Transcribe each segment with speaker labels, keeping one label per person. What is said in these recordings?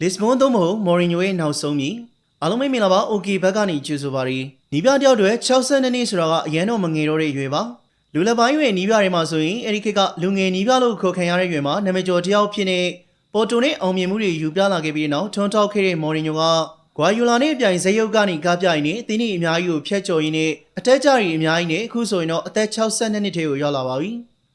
Speaker 1: လစ်ဘွန်သို့မဟုတ်မော်ရီညိုရဲ့နောက်ဆုံးမြည်အားလုံးပဲမင်္ဂလာပါ OK ဘက်ကနေကြိုဆိုပါရစေနီးပြတယောက်တွေ62နှစ်ဆိုတာကအရန်တော့မငယ်တော့တဲ့ရွယ်ပါလူလက်ပိုင်းရွယ်နီးပြတွေမှာဆိုရင်အဲ့ဒီခေတ်ကလူငယ်နီးပြလို့ခေါ်ခံရတဲ့ရွယ်မှာနာမည်ကျော်တယောက်ဖြစ်နေပေါ်တိုနဲ့အောင်မြင်မှုတွေယူပြလာခဲ့ပြီးတဲ့နောက်ထွန်းတောက်ခဲ့တဲ့မော်ရီညိုကဂွာယူလာနဲ့အပြိုင်ဇက်ရုပ်ကနေကားပြိုင်နေတင်းနေအများကြီးကိုဖျက်ချော်ရင်းနဲ့အတက်ကြရီအများကြီးနဲ့အခုဆိုရင်တော့အသက်62နှစ်ထဲကိုရောက်လာပါပြီ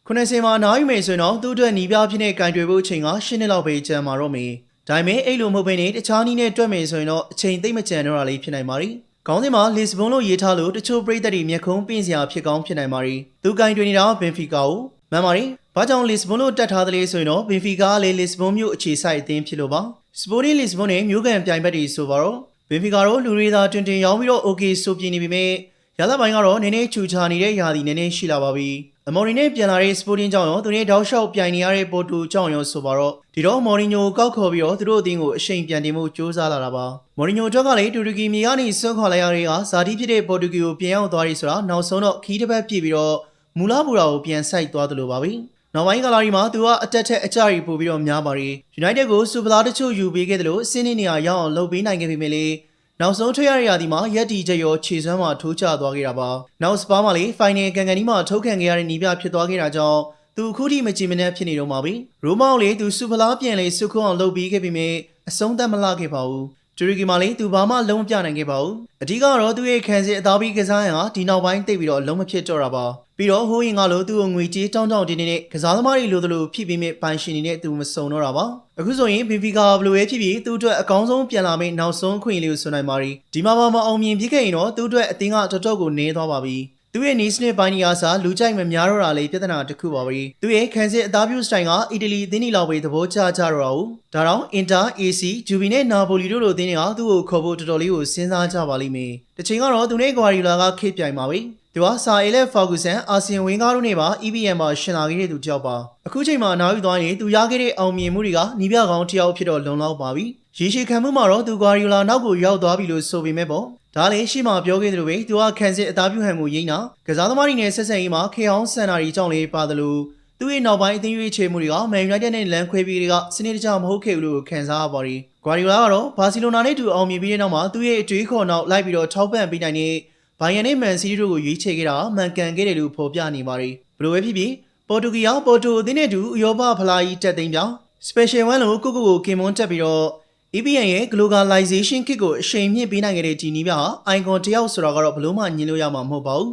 Speaker 1: 90မှာနားယူမယ်ဆိုရင်တော့သူ့အတွက်နီးပြဖြစ်တဲ့ကင်တွေဖို့အချိန်က10နှစ်လောက်ပဲကျန်မှာတော့မေ ဒါပေမဲ့အဲ့လိုမဟုတ်ဘဲနဲ့တခြားနည်းနဲ့တွက်မယ်ဆိုရင်တော့အချိန်သိမ့်မကျန်တော့တာလေးဖြစ်နိုင်ပါ ರಿ ခေါင်းစဉ်မှာလစ်ဘွန်လို့ရေးထားလို့တချို့ပရိသတ်တွေမျက်ခုံးပင့်စရာဖြစ်ကောင်းဖြစ်နိုင်ပါ ರಿ သူကင်တွေနေတာဘင်ဖီကာကိုမှန်ပါ ರಿ ဘာကြောင့်လစ်ဘွန်လို့တက်ထားသလဲဆိုရင်တော့ဘင်ဖီကာကလည်းလစ်ဘွန်မြို့အခြေစိုက်အသင်းဖြစ်လို့ပါစပိုတင်းလစ်ဘွန်နဲ့မြို့ကန်ပြိုင်ဘက်တွေဆိုပါတော့ဘင်ဖီကာတော့လူတွေသာတွင်တင်ရောင်းပြီးတော့ okay ဆိုပြနေပြီမဲ့ရသပိုင်းကတော့နည်းနည်းချူချာနေတဲ့ယာဒီနည်းနည်းရှိလာပါပြီ အမော်ရီနဲ့ပြန်လာတဲ့စပိုတင်းကြောင့်ရောသူနဲ့တောက်လျှောက်ပြိုင်နေရတဲ့ပိုတူကြောင့်ရောဆိုပါတော့ဒီတော့မော်ရီညိုကောက်ခေါ်ပြီးတော့သူတို့အသင်းကိုအရှိန်ပြန်တင်မှုစ조사လာတာပါမော်ရီညိုအတွက်ကလည်းတူရကီမြေကနေဆွန့်ခွာလိုက်ရတဲ့ကဇာတိဖြစ်တဲ့ပိုတူဂီကိုပြန်ရောက်သွားပြီဆိုတာနောက်ဆုံးတော့ခီးတစ်ပတ်ပြည့်ပြီးတော့မူလာဘူရာကိုပြန်ဆိုင်သွားသလိုပါပဲနောက်ပိုင်းကလာရီမှာသူကအတက်ထက်အကြရီပို့ပြီးတော့များပါရီ United ကိုစူပလာတချို့ယူပေးခဲ့တယ်လို့အစင်းနေနေရာရောက်အောင်လုပ်ပေးနိုင်ခဲ့ပေမဲ့လေ နောက်ဆုံးထွက်ရတဲ့ရာသီမှာရက်တီချက်ရောခြေစွမ်းမှာထိုးကျသွားခဲ့တာပါ။နောက်စပါးမှာလေဖိုင်နယ်ကန်ကန်ဒီမှာထုတ်ခံခဲ့ရတဲ့နီးပြဖြစ်သွားခဲ့တာကြောင့်သူအခုထိမကြည်မနှက်ဖြစ်နေတော့ပါပြီ။ရိုမောင်လေသူစူပလာပြန်လေစုခွန်းအောင်လုပ်ပြီးခဲ့ပေမဲ့အဆုံးသတ်မလှခဲ့ပါဘူး။ တူရကီမှာလေသူဘာမှလုံးမပြနိုင်ခဲ့ပါဘူး။အဓိကတော့သူ့ရဲ့ခံစစ်အသားပြီးကစားရန်ဟာဒီနောက်ပိုင်းတိတ်ပြီးတော့လုံးမဖြစ်တော့တာပါ။ပြီးတော့ဟိုးရင်ကလို့သူ့ကိုငွေကြေးတောင်းတောင်းတင်းတင်းနဲ့ကစားသမားတွေလိုသလိုဖြစ်ပြီးမြပိုင်ရှင်နေနဲ့သူမစုံတော့တာပါ။အခုဆိုရင်ဘင်ဖီကာဘလိုပဲဖြစ်ဖြစ်သူ့အတွက်အကောင်းဆုံးပြန်လာမယ့်နောက်ဆုံးခွင့်လေးကိုဆွနိုင်ပါရီ။ဒီမှာပါမအောင်မြင်ဖြစ်ခဲ့ရင်တော့သူ့အတွက်အသင်းကတော်တော်ကိုနေသွားပါပြီ။ သူ့ရဲ့နီးစနစ်ပိုင်းနီယာစာလူကြိုက်မများတော့တာလေပြဿနာတစ်ခုပါပဲ။သူ့ရဲ့ခံစစ်အသားပြုစတိုင်ကအီတလီအသင်းဒီလောက်ပဲသဘောကျကြတော့တာ哦။ဒါတော့အင်တာ AC ဂျူဘီနဲ့နာပိုလီတို့လိုအသင်းတွေကသူ့ကိုခေါ်ဖို့တော်တော်လေးကိုစဉ်းစားကြပါလိမ့်မယ်။တစ်ချိန်ကတော့သူနဲ့ဂွာရီလာကခေတ်ပြိုင်ပါပဲ။သူကစာအေလက်ဖာဂူဆန်အာဆီယံဝင်းကားတို့နဲ့ပါ EBM မှာရှင်လာခဲ့တဲ့သူကြောက်ပါအခုချိန်မှာနားယူသွားရင်သူရခဲ့တဲ့အောင်မြင်မှုတွေကနီးပြကောင်းတစ်ယောက်ဖြစ်တော့လုံလောက်ပါပြီရေရှည်ခံမှုမှာတော့သူဂွာရီလာနောက်ကိုရောက်သွားပြီလို့ဆိုပေမဲ့ပေါ့ဒါလည်းရှိမှပြောခဲ့သလိုပဲသူကခံစစ်အသားပြုဟန်မှုရိမ့်တာကစားသမားတွေနဲ့ဆက်ဆံရေးမှာခေအောင်စန်နာရီကြောင့်လေးပါသလိုသူ့ရဲ့နောက်ပိုင်းအသင်းရွေးချယ်မှုတွေကမန်ယူနိုက်တက်နဲ့လန်ခွဲပြီးတွေကစနစ်တကျမဟုတ်ခဲ့ဘူးလို့ခံစားရပါတယ် ဂွာရီလာကတော့ဘာစီလိုနာနဲ့တူအောင်မြင်ပြီးတဲ့နောက်မှာသူ့ရဲ့အတွေးခေါ်နောက်လိုက်ပြီးတော့ထောက်ပံ့ပေးနိုင်တဲ့ဘိုင်ယန်နဲ့မန်စီးတီးတို့ကိုရွေးချယ်ခဲ့တာမှန်ကန်ခဲ့တယ်လို့ဖော်ပြနေပါတယ်ဘလိုပဲဖြစ်ဖြစ်ပေါ်တူဂီရောက်ပေါ်တိုအသင်းနဲ့တူဥရောပဖလားကြီးတက်သိမ်းပြောင်း special one လို့ကိုကိုကိုကင်မွန်တက်ပြီးတော့ EBN ရဲ့ globalization kit ကိုအရှိန်မြင့်ပေးနိုင်ခဲ့တဲ့ဒီနီးပြဟာ icon တယောက်ဆိုတာကတော့ဘလို့မှညင်လို့ရမှာမဟုတ်ပါဘူး